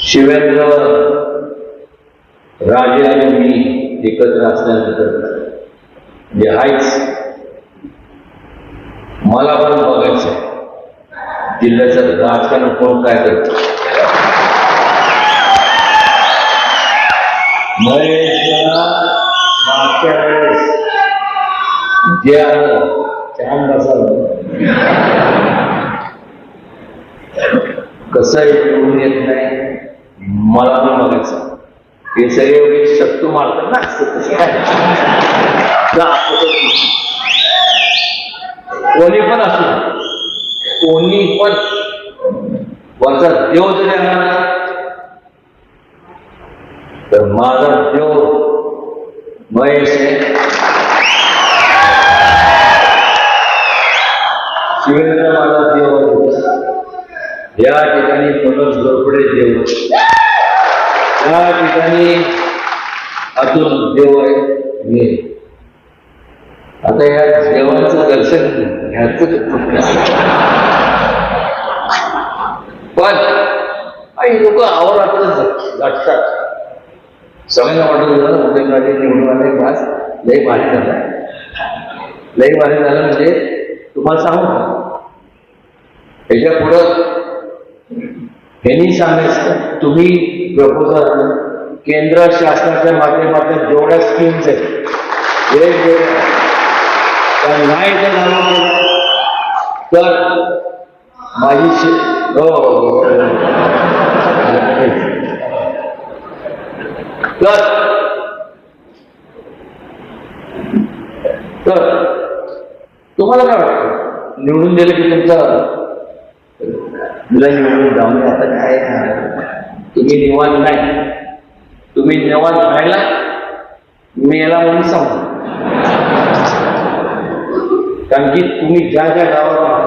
शिवेंद्र राजे आणि मी एकत्र असल्यानंतर जे म्हणजे आहेच मला पण बघायचं जिल्ह्याचं राजकारण कोण काय करत? महेशला मागच्या वेळेस जे आलं कसं येऊन येत नाही मला पण बघायचं हे सगळे वगैरे शत्रू मारतात ना. असं काय कोणी पण असू कोणी पण वरचा देव जरी आला तर माझा देव महेश आहे. शिवेंद्र माझा देव आहे. या ठिकाणी मनोज घोरपडे देव या ठिकाणी अतुल देव आहे मी आता या देवांचं दर्शन घ्यायचं पण आई लोक आवरातच गाठतात सगळ्यांना वाटत होतं उद्योगराजे निवडून आले पास लई भारी झाला. लई भारी झालं म्हणजे तुम्हाला सांगू का? त्याच्या पुढं यांनी सांगायचं तुम्ही प्रपोजल केंद्र शासनाच्या माध्यमातून जेवढ्या स्कीम्स आहेत वेगवेगळ्या त्या नाही तर लागू तर माझी शे- हो, हो, हो, हो, तर तर तुम्हाला काय वाटतं? निवडून दिलं की तुमचं तुला निवडून जाऊन आता काय तुम्ही निवांत नाही तुम्ही निवांत राहिला मेला म्हणून सांगू. कारण की तुम्ही ज्या ज्या गावात